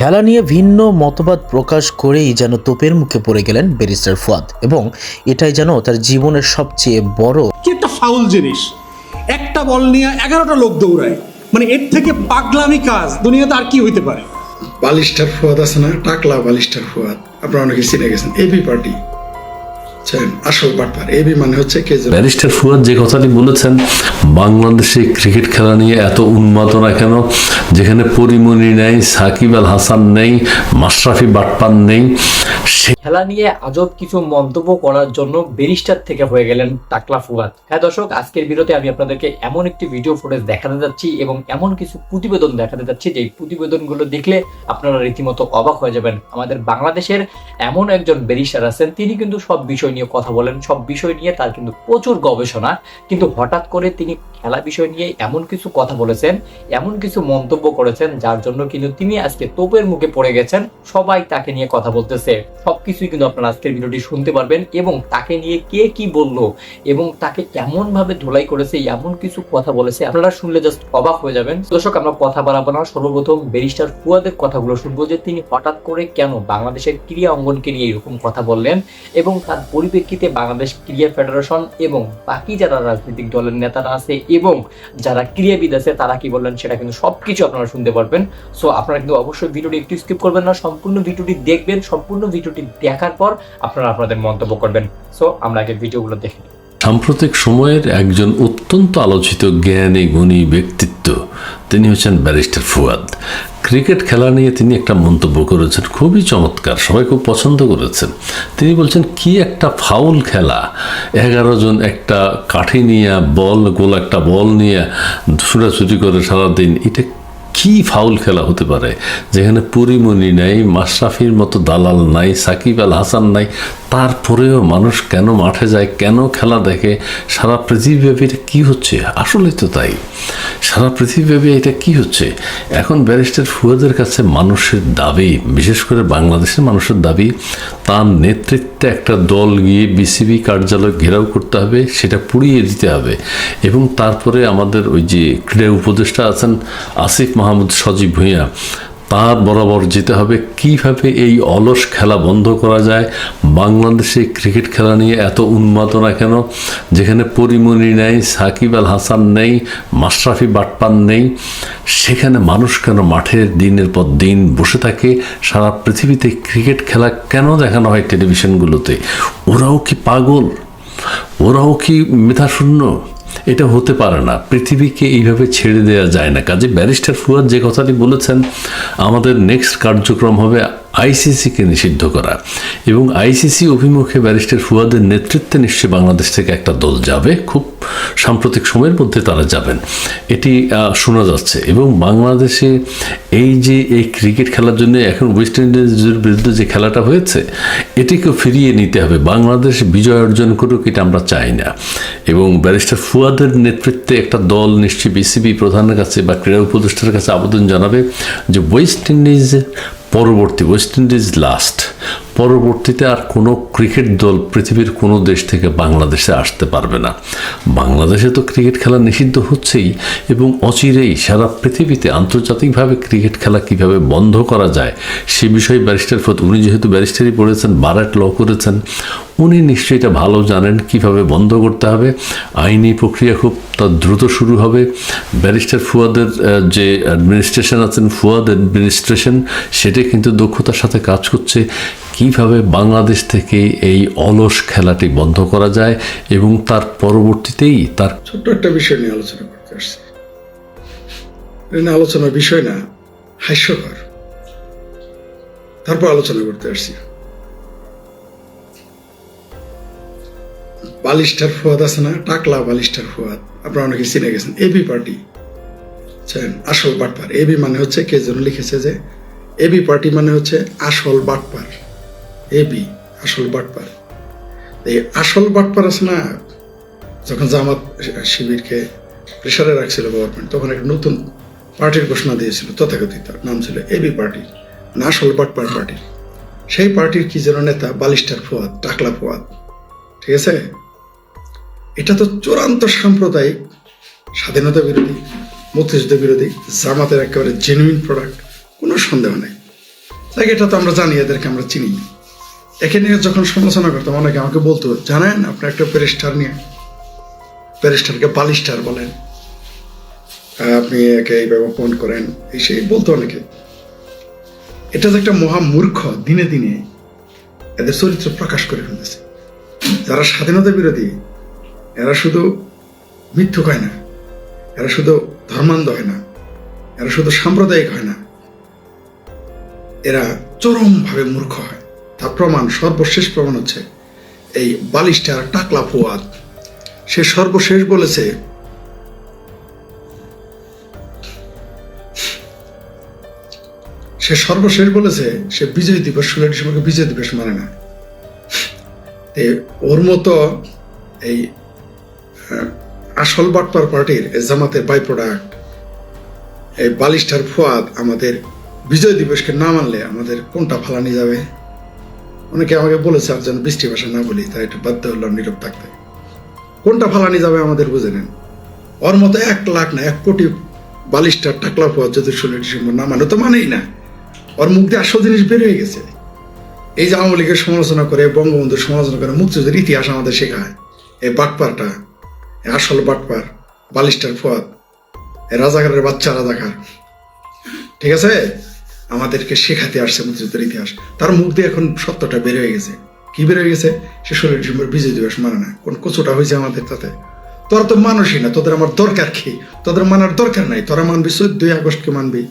খেলা নিয়ে ভিন্ন মতবাদ প্রকাশ করেই যেন তোপের মুখে পড়ে গেলেন ব্যারিস্টার ফুয়াদ। এবং এটাই যেন তার জীবনের সবচেয়ে বড় কি একটা ফাউল জিনিস। একটা বল নিয়ে এগারোটা লোক দৌড়ায়। মানে এর থেকে পাগলামি কাজ দুনিয়াতে আর কি হইতে পারে? বালিস্টার ফুয়াদ আছে না? টাকলা বালিস্টার ফুয়াদ। আপনারা অনেকে চিনে গেছেন। এবি পার্টি আসল বাটপার এবি মানে হচ্ছে কে ব্যারিস্টার ফুয়াদ যে কথাটি বলেছেন বাংলাদেশে ক্রিকেট খেলা নিয়ে এত উন্মাদনা কেন? যেখানে পরিমণি নেই সাকিব আল হাসান নেই মাশরাফি বাটপান নেই খেলা নিয়ে আজব কিছু মন্তব্য করার জন্য ব্যারিস্টার থেকে হয়ে গেলেন টাকলা ফুয়াদ। হ্যাঁ দর্শক আজকের ভিডিওতে আমি আপনাদেরকে এমন একটি ভিডিও ফুটেজ দেখাতে যাচ্ছি এবং এমন কিছু প্রতিবেদন দেখাতে যাচ্ছি। যে প্রতিবেদনগুলো দেখলে আপনারা রীতিমতো অবাক হয়ে যাবেন। আমাদের বাংলাদেশের এমন একজন ব্যারিস্টার আছেন তিনি কিন্তু সব বিষয় নিয়ে কথা বলেন, সব বিষয় নিয়ে তার কিন্তু প্রচুর গবেষণা। কিন্তু হঠাৎ করে তিনি খেলা বিষয় নিয়ে এমন কিছু কথা বলেছেন, এমন কিছু মন্তব্য করেছেন, যার জন্য কিন্তু তিনি আজকে তোপের মুখে পড়ে গেছেন। সবাই তাকে নিয়ে কথা বলতেছে। সবকিছুই কিন্তু আপনারা আজকের ভিডিওটি শুনতে পারবেন এবং তাকে নিয়ে কে কি বলল এবং তাকে এমন ভাবে ধোলাই করেছে, এমন কিছু কথা বলেছে, আপনারা শুনলে জাস্ট অবাক হয়ে যাবেন। দর্শক, আমরা কথা বাড়াবো না, সর্বপ্রথম ব্যারিস্টার ফুয়াদের কথাগুলো শুনব যে তিনি হঠাৎ করে কেন বাংলাদেশের ক্রীড়া অঙ্গনকে নিয়ে এরকম কথা বললেন এবং তার পরিপ্রেক্ষিতে বাংলাদেশ ক্রীড়া ফেডারেশন এবং বাকি যারা রাজনৈতিক দলের নেতারা আছে এবং যারা ক্রীড়াবিদ আছে, তারা কি বললেন সেটা কিন্তু সব কিছু আপনারা শুনতে পারবেন সো আপনারা কিন্তু অবশ্যই ভিডিওটি একটু স্কিপ করবেন না, সম্পূর্ণ ভিডিওটি দেখবেন, সম্পূর্ণ ভিডিওটি দেখার পর আপনারা আপনাদের মন্তব্য করবেন সো আমরা আগে ভিডিওগুলো দেখে নিই। সাম্প্রতিক সময়ের একজন অত্যন্ত আলোচিত জ্ঞানী, গুণী ব্যক্তিত্ব, তিনি হচ্ছেন ব্যারিস্টার ফুয়াদ। ক্রিকেট খেলা নিয়ে তিনি একটা মন্তব্য করেছেন, খুবই চমৎকার, সবাই খুব পছন্দ করেছেন। তিনি বলছেন, কি একটা ফাউল খেলা, এগারো জন একটা কাঠি নিয়ে, বল, গোল একটা বল নিয়ে ছুটাছুটি করে সারাদিন, এটা কি ফাউল খেলা হতে পারে? যেখানে পরিমণি নাই, মাশরাফির মতো দালাল নাই, সাকিব আল হাসান নাই তারপরেও মানুষ কেন মাঠে যায়, কেন খেলা দেখে, সারা পৃথিবীব্যাপী এটা কী হচ্ছে? আসলে তো তাই। সারা পৃথিবীব্যাপী এটা কি হচ্ছে? এখন ব্যারিস্টার ফুয়াদের কাছে মানুষের দাবি, বিশেষ করে বাংলাদেশের মানুষের দাবি, তার নেতৃত্বে একটা দল গিয়ে বিসিবি কার্যালয় ঘেরাও করতে হবে, সেটা পুড়িয়ে দিতে হবে। এবং তারপরে আমাদের ওই যে ক্রীড়া উপদেষ্টা আছেন আসিফ মাহমুদ সজীব ভূঁইয়া তার বরাবর যেতে হবে। কীভাবে এই অলস খেলা বন্ধ করা যায়? বাংলাদেশে ক্রিকেট খেলা নিয়ে এত উন্মাদনা কেন? যেখানে পরিমণি নেই, সাকিব আল হাসান নেই, মাশরাফি বাটপান নেই, সেখানে মানুষ কেন মাঠের দিনের পর দিন বসে থাকে? সারা পৃথিবীতে ক্রিকেট খেলা কেন দেখানো হয় টেলিভিশনগুলোতে? ওরাও কি পাগল? ওরাও কি মেধাশূন্য? এটা হতে পারে না। পৃথিবীকে এইভাবে ছেড়ে দেওয়া যায় না। কাজে ব্যারিস্টার ফুয়াদ যে কথাটি বলেছেন, আমাদের নেক্সট কার্যক্রম হবে আইসিসিকে নিষিদ্ধ করা। এবং আইসিসি অভিমুখে ব্যারিস্টার ফুয়াদের নেতৃত্বে নিশ্চয়ই বাংলাদেশ থেকে একটা দল যাবে। খুব সাম্প্রতিক সময়ের মধ্যে তারা যাবেন। এটি শোনা যাচ্ছে। এবং বাংলাদেশে এই যে এই ক্রিকেট খেলার জন্য এখন ওয়েস্ট ইন্ডিজের বিরুদ্ধে যে খেলাটা হয়েছে এটিকে ফিরিয়ে নিতে হবে। বাংলাদেশ বিজয় অর্জন করুক, এটা আমরা চাই না। এবং ব্যারিস্টার ফুয়াদের নেতৃত্বে একটা দল নিশ্চয়ই বিসিবি প্রধানের কাছে বা ক্রীড়া উপদেষ্টার কাছে আবেদন জানাবে যে ওয়েস্ট ইন্ডিজের পরবর্তী ওয়েস্ট ইন্ডিজ লাস্ট পরবর্তীতে আর কোনো ক্রিকেট দল পৃথিবীর কোনো দেশ থেকে বাংলাদেশে আসতে পারবে না। বাংলাদেশে তো ক্রিকেট খেলা নিষিদ্ধ হচ্ছেই এবং অচিরেই সারা পৃথিবীতে আন্তর্জাতিকভাবে ক্রিকেট খেলা কীভাবে বন্ধ করা যায়, সে বিষয়ে ব্যারিস্টার ফত উনি যেহেতু ব্যারিস্টারই পড়েছেন, বারাট ল করেছেন উনি নিশ্চয়ই এটা ভালো জানেন কীভাবে বন্ধ করতে হবে। আইনি প্রক্রিয়া খুব তার দ্রুত শুরু হবে। ব্যারিস্টার ফুয়াদের যে অ্যাডমিনিস্ট্রেশন আছেন, ফুয়াদ অ্যাডমিনিস্ট্রেশন সেটা কিন্তু দক্ষতার সাথে কাজ করছে। কীভাবে বাংলাদেশ থেকে এই অলস খেলাটি বন্ধ করা যায় এবং তার পরবর্তীতেই তার ছোট্ট একটা বিষয় নিয়ে আলোচনা করতে আসছি। আলোচনার বিষয় না, হাস্যকর। তারপর আলোচনা করতে আসছি। বালিস্টার ফুয়াদ আছে না, টাকলা বালিস্টার ফুয়াদ। আপনারা অনেকে চিনে গেছেন এবি পার্টি বুঝছেন আসল বাটপার। এবি মানে হচ্ছে কে যেন লিখেছে যে এবি পার্টি মানে হচ্ছে আসল বাটপার। এবি আসল বাটপার। এই আসল বাটপার আছে না, যখন জামাত শিবিরকে প্রেশারে রাখছিল গভর্নমেন্ট তখন একটা নতুন পার্টির ঘোষণা দিয়েছিল, তথাকথিত। নাম ছিল এবি পার্টি না আসল বাটপার পার্টি সেই পার্টির কি যেন নেতা বালিস্টার ফুয়াদ, টাকলা ফুয়াদ। ঠিক আছে? এটা তো চূড়ান্ত সাম্প্রদায়িক, স্বাধীনতা বিরোধী মুক্তিযুদ্ধ বিরোধী, জামাতের একেবারে জেনুইন প্রোডাক্ট কোনো সন্দেহ নেই। তাই এটা তো আমরা জানি, এদেরকে আমরা চিনি। এখানে যখন সমালোচনা করতাম, অনেকে আমাকে বলতো, জানেন আপনি একটা প্যারিস্টার নিয়ে প্যারিস্টারকে বালিস্টার বলেন। আপনি একে এইভাবে ফোন করেন। এই সেই বলতো অনেকে। এটা যে একটা মহা মূর্খ, দিনে দিনে এদের চরিত্র প্রকাশ করে ফেলেছে যারা স্বাধীনতা বিরোধী এরা শুধু মিথ্যুক হয় না। এরা শুধু ধর্মান্ধ হয় না। এরা শুধু সাম্প্রদায়িক হয় না। এরা চরমভাবে মূর্খ হয়। তার প্রমাণ, সর্বশেষ প্রমাণ হচ্ছে এই বালিশটার টাকলা ফুয়াদ। সে সর্বশেষ বলেছে, সে সর্বশেষ বলেছে, সে বিজয় দিবস ষোলো ডিসেম্বরকে বিজয় দিবস মানে না। ওর মতো এই আসল বাটপার পার্টির জামাতের বাই প্রোডাক্ট এই বালিশটার ফুয়াদ আমাদের বিজয় দিবসকে না মানলে আমাদের কোনটা ফালানি যাবে? অনেকে আমাকে বলেছে, আর যেন বৃষ্টি ভাষা না বলি, তাই একটু বাধ্য হলাম নীরব থাকতে। কোনটা ফালানি যাবে আমাদের বুঝে নেন। ওর মতো এক লাখ না এক কোটি বালিশটার টাকলা ফুয়াদ যদি ষোলো ডিসেম্বর না মানে তো মানেই না। ওর মুখ দিয়ে আসল জিনিস বের হয়ে গেছে। এই যে আওয়ামী লীগের সমালোচনা করে, বঙ্গবন্ধুর সমালোচনা করে, মুক্তিযুদ্ধের ইতিহাস আমাদের শেখায়। এই বাটপারটা আসল বাটপার, বালিশটার ফুয়াদ। রাজাকারের বাচ্চা রাজাকার ঠিক আছে? আমাদেরকে শেখাতে আসছে মুক্তিযুদ্ধের ইতিহাস। তার মুখ দিয়ে এখন সত্যটা বের হয়ে গেছে। কি বের হয়ে গেছে? সে ষোলো ডিসেম্বর বিজয় দিবস মানে না। কোন কচুটা হয়েছে আমাদের তাতে? তোরা তো মানুষই না, তোদের আমার দরকার কি? তোদের মানার দরকার নাই। তোরা মানবি চোদ্দই আগস্টকে মানবি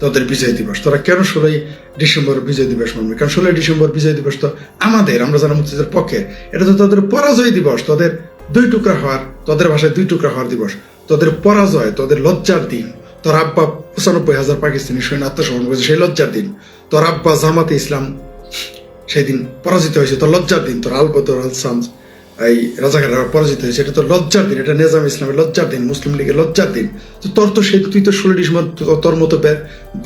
তোদের বিজয় দিবস। তোরা কেন ষোলোই ডিসেম্বর বিজয় দিবস মানবি? কারণ ষোলোই ডিসেম্বর বিজয় দিবস তো আমাদের, আমরা যারা মুক্তিযুদ্ধের পক্ষে, এটা তো তোদের পরাজয় দিবস। তোদের দুই টুকরা হওয়ার, তোদের ভাষায় দুই টুকরা হওয়ার দিবস। তোদের পরাজয়, তোদের লজ্জার দিন। তোর আব্বা পঁচানব্বই হাজার পাকিস্তানি সৈন্য আত্মসমর্পণ করেছে, সেই লজ্জার দিন। তোর আব্বা জামাতে ইসলাম, সেই দিন পরাজিত হয়েছে, তোর লজ্জার দিন। তোর আলবদর আল এই রাজাকাররা পরাজিত হয়েছে, এটা তো লজ্জার দিন, এটা নেজাম ইসলামের লজ্জার দিন, মুসলিম লীগের লজ্জার দিন। তো তোর তো সেই, তুই তো ষোলো ডিসেম্বর, তোর মতো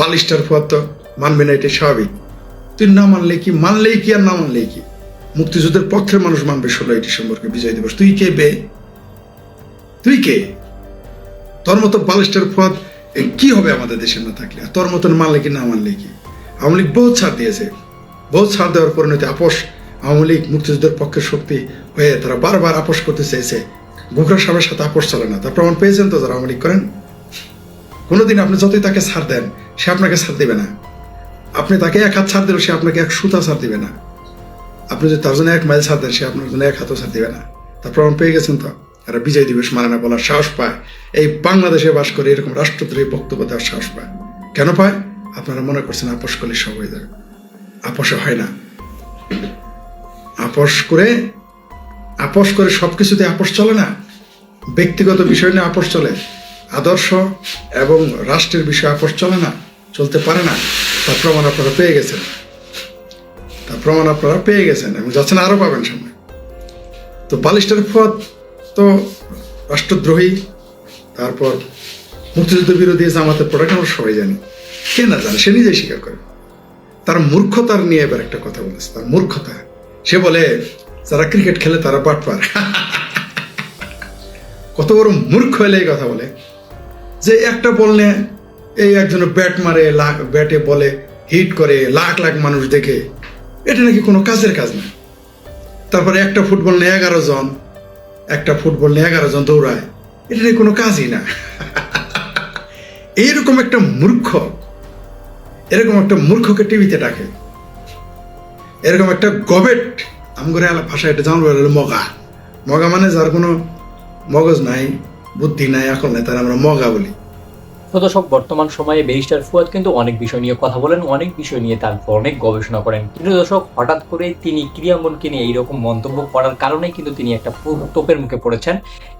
বালিশটার ফুয়ার তো মানবে না এটা স্বাভাবিক। তুই না মানলে কি, মানলেই কি আর না মানলেই কি? মুক্তিযুদ্ধের পক্ষের মানুষ মানবে ষোলোই ডিসেম্বরকে বিজয় দিবস। তুই কে বে? তুই কে? তোর মতো বালিশটার ফুয়াদ, এ কি হবে আমাদের দেশে না থাকলে? তোর মতন মানলে কি, না মানলে কি? আওয়ামী লীগ বহুত ছাড় দিয়েছে। বহুত ছাড় দেওয়ার পরিণতি আপোষ আওয়ামী লীগ মুক্তিযুদ্ধের পক্ষের শক্তি হয়ে তারা বারবার আপোষ করতে চেয়েছে। গোখরা সাহেবের সাথে আপোষ চলে না। তার প্রমাণ পেয়েছেন তো যারা আওয়ামী লীগ করেন? কোনোদিন আপনি যতই তাকে ছাড় দেন, সে আপনাকে ছাড় দেবে না। আপনি তাকে এক হাত ছাড় দিলেও সে আপনাকে এক সুতা ছাড় দিবে না। আপনি যদি তার জন্য এক মাইল ছাড় দেন, সে আপনার জন্য এক হাতও ছাড় দিবে না। তার প্রমাণ পেয়ে গেছেন তো? এরা বিজয় দিবস মানে না বলার সাহস পায়। এই বাংলাদেশে বাস করে এরকম রাষ্ট্রদ্রোহী বক্তব্য দেওয়ার সাহস পায়। কেন পায়? আপনারা মনে করছেন আপোষ করলে সব হয়ে যাবে। আপোষে হয় না। আপোষ করে আপোষ করে সব কিছুতে আপোষ চলে না। ব্যক্তিগত বিষয় নিয়ে আপোষ চলে। আদর্শ এবং রাষ্ট্রের বিষয়ে আপোষ চলে না, চলতে পারে না। তার প্রমাণ আপনারা পেয়ে গেছেন। প্রমাণ আপনারা পেয়ে গেছেন এবং যাচ্ছেন আরও পাবেন সামনে তো বালিস্টার পথ তো রাষ্ট্রদ্রোহী, তারপর মুক্তিযুদ্ধ বিরোধী জামাতের প্রোডাক্ট আমরা সবাই জানি? কে না জানে? সে নিজেই স্বীকার করে। তার মূর্খতার নিয়ে এবার একটা কথা বলেছে, তার মূর্খতা। সে বলে, যারা ক্রিকেট খেলে তারা বাটপার কত বড় মূর্খ হলে এই কথা বলে। যে একটা বল নিয়ে এই একজনের ব্যাট মারে, লাখ ব্যাটে বলে হিট করে লাখ লাখ মানুষ দেখে এটা নাকি কোনো কাজের কাজ না। তারপরে একটা ফুটবল নিয়ে এগারো জন, একটা ফুটবল নিয়ে এগারো জন দৌড়ায়। এটা নাকি কোনো কাজই না। এইরকম একটা মূর্খ, এরকম একটা মূর্খকে টিভিতে ডাকে। এরকম একটা গবেট আমগরে ভাষায় এটা জানব মগা। মগা মানে যার কোনো মগজ নাই, বুদ্ধি নাই এখন নাই, তার আমরা মগা বলি। তো দর্শক বর্তমান সময়ে ব্যারিস্টার ফুয়াদ কিন্তু অনেক বিষয় নিয়ে কথা বলেন, অনেক বিষয় নিয়ে তার অনেক গবেষণা করেন। কিন্তু দশক হঠাৎ করে তিনি ক্রিয়াঙ্গনকে নিয়ে এইরকম মন্তব্য করার কারণে কিন্তু তিনি একটা তোপের মুখে পড়েছেন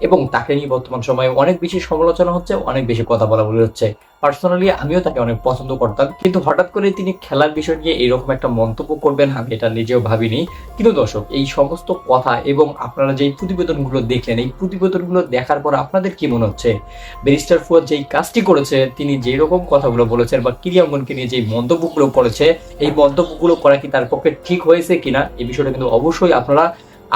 এবং তাকে নিয়ে বর্তমান সময়ে অনেক বেশি সমালোচনা হচ্ছে, অনেক বেশি কথা বলা বলে হচ্ছে। পার্সোনালি আমিও তাকে অনেক পছন্দ করতাম। কিন্তু হঠাৎ করে তিনি খেলার বিষয় নিয়ে এরকম একটা মন্তব্য করবেন, আমি এটা নিজেও ভাবিনি। কিন্তু দর্শক, এই সমস্ত কথা এবং আপনারা যেই প্রতিবেদনগুলো দেখলেন, এই প্রতিবেদনগুলো দেখার পর আপনাদের কি মনে হচ্ছে? ব্যারিস্টার ফুয়াদ যেই কাজটি করেছে, তিনি যেই রকম কথাগুলো বলেছেন বা ক্রিয়াঙ্গনকে নিয়ে যেই মন্তব্যগুলো করেছে, এই মন্তব্যগুলো করা কি তার পক্ষে ঠিক হয়েছে কিনা এই বিষয়টা কিন্তু অবশ্যই আপনারা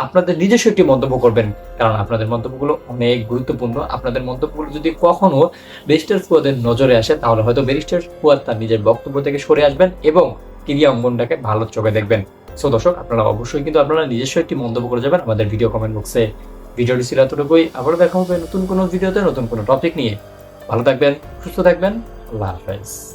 আপনাদের নিজস্ব একটি মন্তব্য করবেন, কারণ আপনাদের মন্তব্যগুলো অনেক গুরুত্বপূর্ণ। আপনাদের মন্তব্যগুলো যদি কখনো ব্যারিস্টার ফুয়াদের নজরে আসে, তাহলে হয়তো ব্যারিস্টার ফুয়াদ তার নিজের বক্তব্য থেকে সরে আসবেন এবং ক্রিয়া অঙ্গনটাকে ভালো চোখে দেখবেন। সো দর্শক, আপনারা অবশ্যই কিন্তু আপনারা নিজস্ব একটি মন্তব্য করে যাবেন আমাদের ভিডিও কমেন্ট বক্সে ভিডিওটি ছিল এতটুকুই। আবারও দেখা হবে নতুন কোনো ভিডিওতে, নতুন কোনো টপিক নিয়ে। ভালো থাকবেন, সুস্থ থাকবেন। আল্লাহ হাফেজ।